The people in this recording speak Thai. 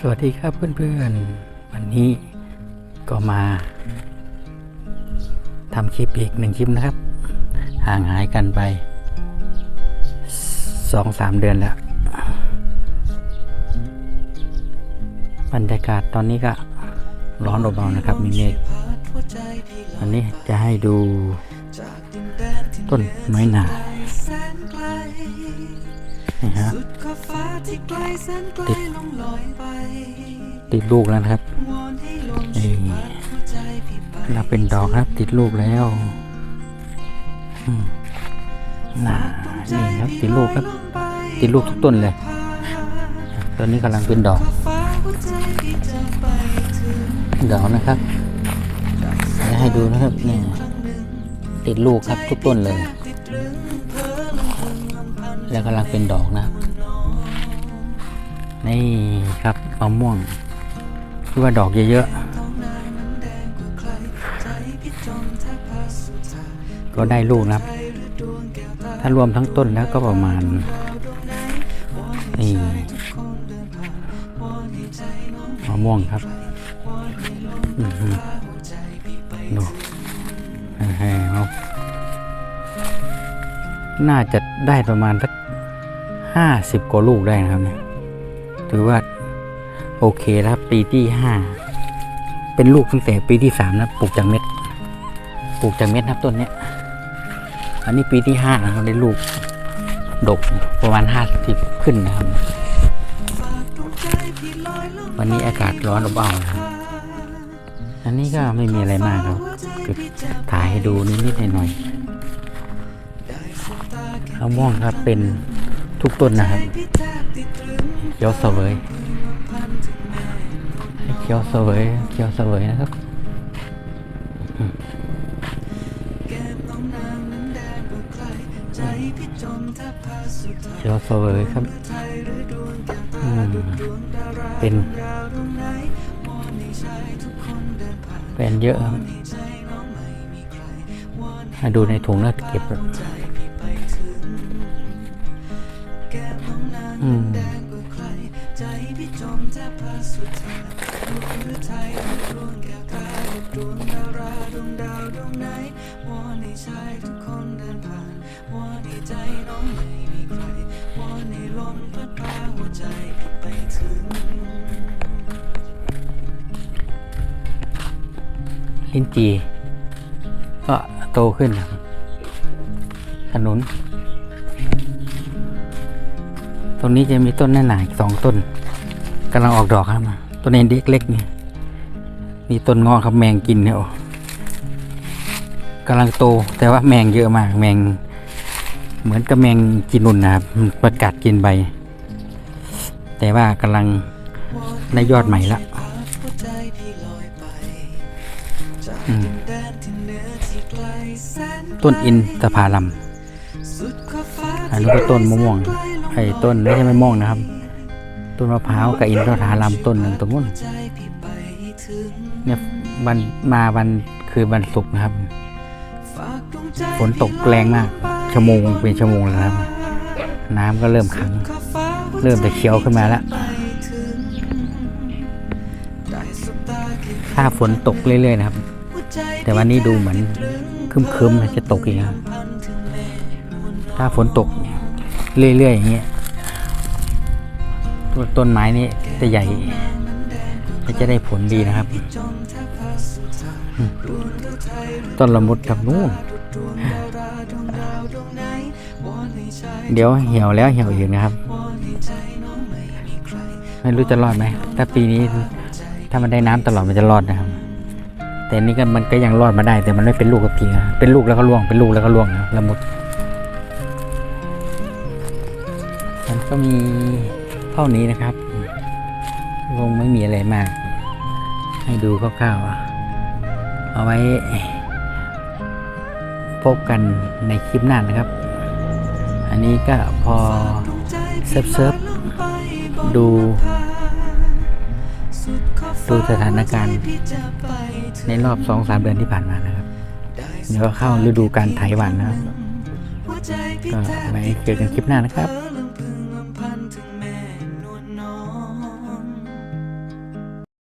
สวัสดีครับเพื่อนๆ วันนี้ก็มาทำคลิปอีกหนึ่งคลิปนะครับ ห่างหายกันไปสองสามเดือนแล้ว บรรยากาศตอนนี้ก็ร้อนเบาๆนะครับ มีเมฆวันนี้จะให้ดูต้นน้หนา นี่ฮะติดติดลูกแล้วนะครับนี่เราเป็นดอกครับติดลูกแล้วอืมน่านี่ครับติดลูกครับ ติดลูกทุกต้นเลย ตอนนี้กำลังเป็นดอก ดอกนะครับจะให้ดูนะครับนี่ติดลูกครับทุกต้นเลย แล้วกำลังเป็นดอกนะครับ นี่ครับมะม่วงที่ว่าดอกเยอะๆก็ได้ลูกนะครับ ถ้ารวมทั้งต้นแล้วก็ประมาณนี่มะม่วงครับอือหือดูแห้งๆเอา น่าจะได้ประมาณสักห้าสิบกว่าลูกได้นะครับเนี่ยถือว่าโอเคแล้วครับปีที่ห้าเป็นลูกตั้งแต่ปีที่สามนะปลูกจากเม็ด ปลูกจากเม็ดนะครับต้นเนี้ยอันนี้ปีที่ห้านะครับได้ลูกดกประมาณห้าสิบขึ้นนะครับ วันนี้อากาศร้อนอบอ้าวนะครับอันนี้ก็ไม่มีอะไรมากครับถ่ายให้ดูนิดๆหน่อยๆะม่วงครับเป็นทุกต้นนะครับเขียวเสวยเขียวเสวยเขียวเสวยนะครับเขียวเสวยครับเป็นเป็นเยอะครับมาดูในถุงแล้วเก็บ อืมลิ้นจีก็โตขึ้นครับขนุน ตรงนี้จะมีต้นหน้าหนาอีกสองต้นกำลังออกดอกครับต้นเด็กเล็กนี่มีต้นงอครับแมงกินเนี่ยโอ้กำลังโตแต่ว่าแมงเยอะมาก แมง เหมือนกับแมงกินนุ่นนะครับมันประกัดกินใบ แต่ว่ากำลังได้ยอดใหม่ละต้นอินทผลัมอันนี้ก็ต้นมะม่วง ไอ้ต้นไม่ใช่มะม่วงนะครับ ต้นมะพร้าวกับอินทผลัมต้นหนึ่งตรงนู้นเนี่ยวันมาวันคือวันศุกร์นะครับ ฝนตกแรงมากชั่วโมงเป็นชั่วโมงแล้วครับ น้ำก็เริ่มขัง เริ่มจะเขียวขึ้นมาแล้วถ้าฝนตกเรื่อยๆนะครับ แต่วันนี้ดูเหมือนคึมๆจะตกอีกครับ ถ้าฝนตก เรื่อยๆอย่างเงี้ยต,ต้นไม้นี่จะใหญ่และจะได้ผลดีนะครับ ต้นละมุดกับนู่นเดี๋ยวเหี่ยวแล้วเหี่ยวอีกนะครับ ไม่รู้จะรอดไหมถ้าปีนี้ถ้ามันได้น้ำตลอดมันจะรอดนะครับ แต่นี่ก็มันก็ยังรอดมาได้ แต่มันไม่เป็นลูกกับทีนะเป็นลูกแล้วก็ร่วงเป็นลูกแล้วก็ร่วงนะละมุด ก็มีเท่านี้นะครับคงไม่มีอะไรมาก ให้ดูคร่าวๆเอาไว้พบกันในคลิปหน้านะครับ อันนี้ก็พอเซิฟเซิฟดู ดูสถานการณ์ ในรอบสองสามเดือนที่ผ่านมานะครับ เดี๋ยวเข้าฤดูการไถหวานนะครับ ก็ไว้เจอกันคลิปหน้านะครับ